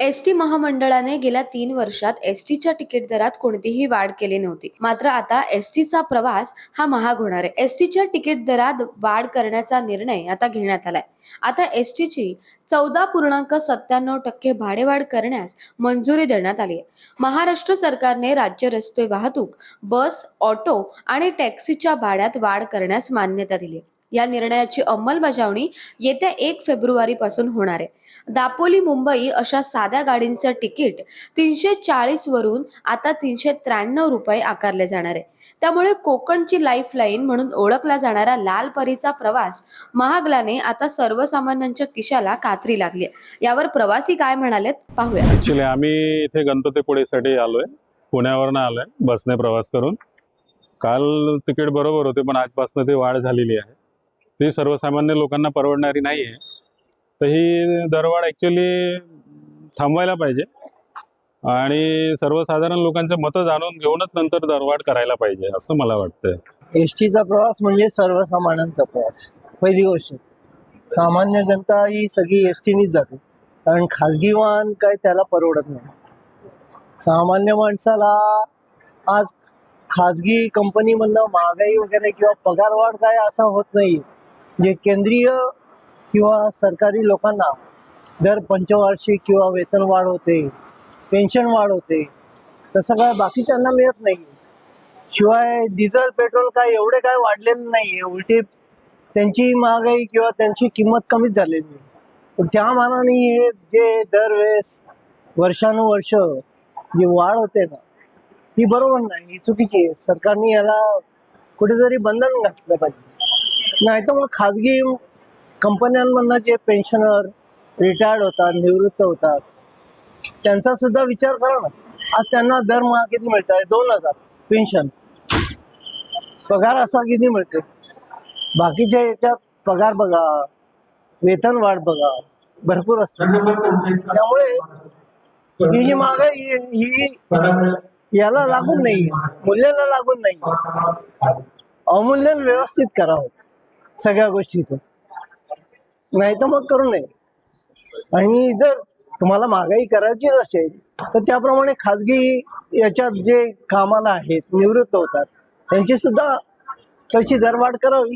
S T महामंडळाने गेल्या तीन वर्षात एस टीच्या तिकीट दरात कोणतीही वाढ केली नव्हती. मात्र आता एस टीचा प्रवास हा महाग होणार आहे. एस टीच्या तिकीट दरात वाढ करण्याचा निर्णय आता घेण्यात आलाय. आता एस टीची चौदा पूर्णांक सत्त्याण्णव टक्के भाडेवाढ करण्यास मंजुरी देण्यात आली आहे. महाराष्ट्र सरकारने राज्य रस्ते वाहतूक बस ऑटो आणि टॅक्सीच्या भाड्यात वाढ करण्यास मान्यता दिली आहे. या निर्णयाची अंमलबजावणी येत्या एक फेब्रुवारी पासून होणार आहे. दापोली मुंबई अशा साध्या गाडींचं तिकीट तीनशे चाळीस वरून आता तीनशे त्र्याण्णव रुपये आकारले जाणार आहे. त्यामुळे कोकणची लाईफलाईन म्हणून ओळखला जाणारा लाल परीचा प्रवास महागल्याने आता सर्वसामान्यांच्या किशाला कात्री लागली आहे. यावर प्रवासी काय म्हणालेत पाहूया. आम्ही इथे गणपतीपुळेसाठी आलोय. पुण्यावरनं आलोय बसने प्रवास करून. काल तिकीट बरोबर होते पण आजपासून ती वाढ झालेली आहे. ती सर्वसामान्य लोकांना परवडणारी नाही आहे तर ही दरवाढ ॲक्च्युली थांबवायला पाहिजे. आणि सर्वसाधारण लोकांचे मतं जाणून घेऊनच नंतर दरवाढ करायला पाहिजे असं मला वाटतंय. एस टीचा प्रवास म्हणजे सर्वसामान्यांचा प्रवास. पहिली गोष्ट. सामान्य जनता ही सगळी एस टीनीच जाते. कारण खाजगी वाहन काय त्याला परवडत नाही. सामान्य माणसाला आज खाजगी कंपनीमधनं महागाई वगैरे किंवा पगारवाढ काय असा होत नाही जे केंद्रीय किंवा सरकारी लोकांना दर पंचवार्षिक किंवा वेतन वाढ होते पेन्शन वाढ होते तसं काय बाकीच्यांना मिळत नाही. शिवाय डिझेल पेट्रोल काय एवढे काय वाढलेलं नाही आहे. उलटी त्यांची महागाई किंवा त्यांची किंमत कमीच झालेली आहे. पण त्या मानाने हे जे दरवेळेस वर्षानुवर्ष जी वाढ होते ना ही बरोबर नाही. ही चुकीची आहे. सरकारने याला कुठेतरी बंधन घातलं पाहिजे. नाही तर मग खाजगी कंपन्यांमधनं जे पेन्शनर रिटायर्ड होतात निवृत्त होतात त्यांचा सुद्धा विचार करा ना. आज त्यांना दरमहा किती मिळत आहे दोन हजार पेन्शन पगार असा किती मिळतो बाकीच्या याच्यात पगार बघा वेतन वाढ बघा भरपूर असतात त्यामुळे ही जी महागाई ही याला लागून नाही मूल्याला लागून नाही. अवमूल्यन व्यवस्थित करावं. सगळ्या गोष्टीचं. नाही तर मग करू नये. आणि जर तुम्हाला महागाई करायची असेल तर त्याप्रमाणे खाजगी याच्यात जे कामाला आहेत निवृत्त होतात त्यांची सुद्धा तशी दरवाढ करावी.